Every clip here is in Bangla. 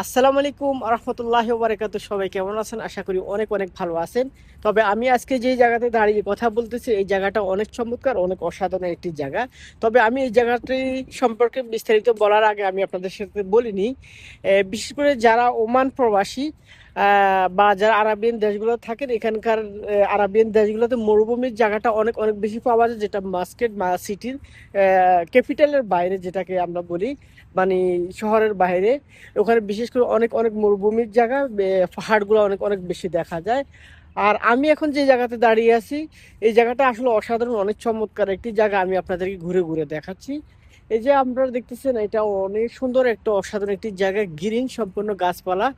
আসসালামু আলাইকুম রহমতুল্লাহ বারকাত। সবাই কেমন আছেন? আশা করি অনেক অনেক ভালো আছেন। তবে আমি আজকে যে জায়গাতে দাঁড়িয়ে কথা বলতেছি, এই জায়গাটা অনেক চমৎকার, অনেক অসাধারণ একটি জায়গা। তবে আমি এই জায়গাটি সম্পর্কে বিস্তারিত বলার আগে আমি আপনাদের সাথে বলিনি। বিশেষ করে যারা ওমান প্রবাসী বা যারা আরবিয়ান দেশগুলো থাকেন, এখানকার আরবিয়ান দেশগুলোতে মরুভূমির জায়গাটা অনেক অনেক বেশি পাওয়া যায়, যেটা মাস্কেট বা সিটির ক্যাপিটালের বাইরে যেটাকে আমরা বলি মানে শহরের বাইরে। ওখানে বিশেষ করে অনেক অনেক মরুভূমির জায়গা পাহাড়গুলো অনেক অনেক বেশি দেখা যায়। আর আমি এখন যে জায়গাতে দাঁড়িয়ে আছি, এই জায়গাটা আসলে অসাধারণ, অনেক চমৎকার একটি জায়গা, আমি আপনাদেরকে ঘুরে ঘুরে দেখাচ্ছি। এই যে আপনারা দেখতেছেন, এটা অনেক সুন্দর একটা, অসাধারণ একটি জায়গা, গ্রিন সম্পূর্ণ গাছপালা।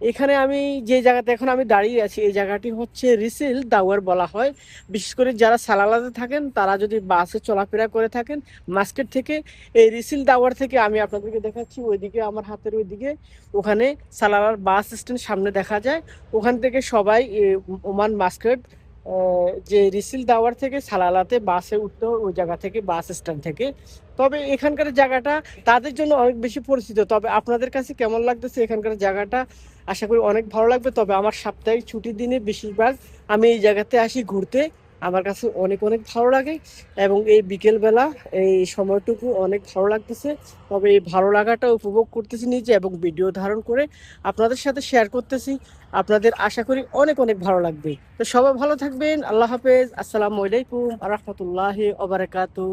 এখানে আমি যে জায়গাতে এখন আমি দাঁড়িয়ে আছি, এই জায়গাটি হচ্ছে রিসিল দাওয়ার বলা হয়। বিশেষ করে যারা সালালাতে থাকেন, তারা যদি বাসে চলাফেরা করে থাকেন, মাস্কেট থেকে এই রিসিল দাওয়ার থেকে আমি আপনাদেরকে দেখাচ্ছি, ওইদিকে আমার হাতের ওইদিকে। ওখানে সালালার বাস স্ট্যান্ড সামনে দেখা যায়। ওখান থেকে সবাই ওমান মাস্কেট যে রিসিল দাওয়ার থেকে সালালাতে বাসে উঠতে, ওই জায়গা থেকে, বাস স্ট্যান্ড থেকে। তবে এখানকার জায়গাটা তাদের জন্য অনেক বেশি পরিচিত। তবে আপনাদের কাছে কেমন লাগতেছে এখানকার জায়গাটা? আশা করি অনেক ভালো লাগবে। তবে আমার সাপ্তাহিক ছুটির দিনে বেশিরভাগ আমি এই জায়গাতে আসি ঘুরতে। আমার কাছে অনেক অনেক ভালো লাগে এবং এই বিকেলবেলা এই সময়টুকু অনেক ভালো লাগতেছে। তবে এই ভালো লাগাটা উপভোগ করতেছি নিজে এবং ভিডিও ধারণ করে আপনাদের সাথে শেয়ার করতেছি। আপনাদের আশা করি অনেক অনেক ভালো লাগবে। তো সবাই ভালো থাকবেন। আল্লাহ হাফেজ। আসসালামু আলাইকুম রহমতুল্লাহ ওবরাকাতু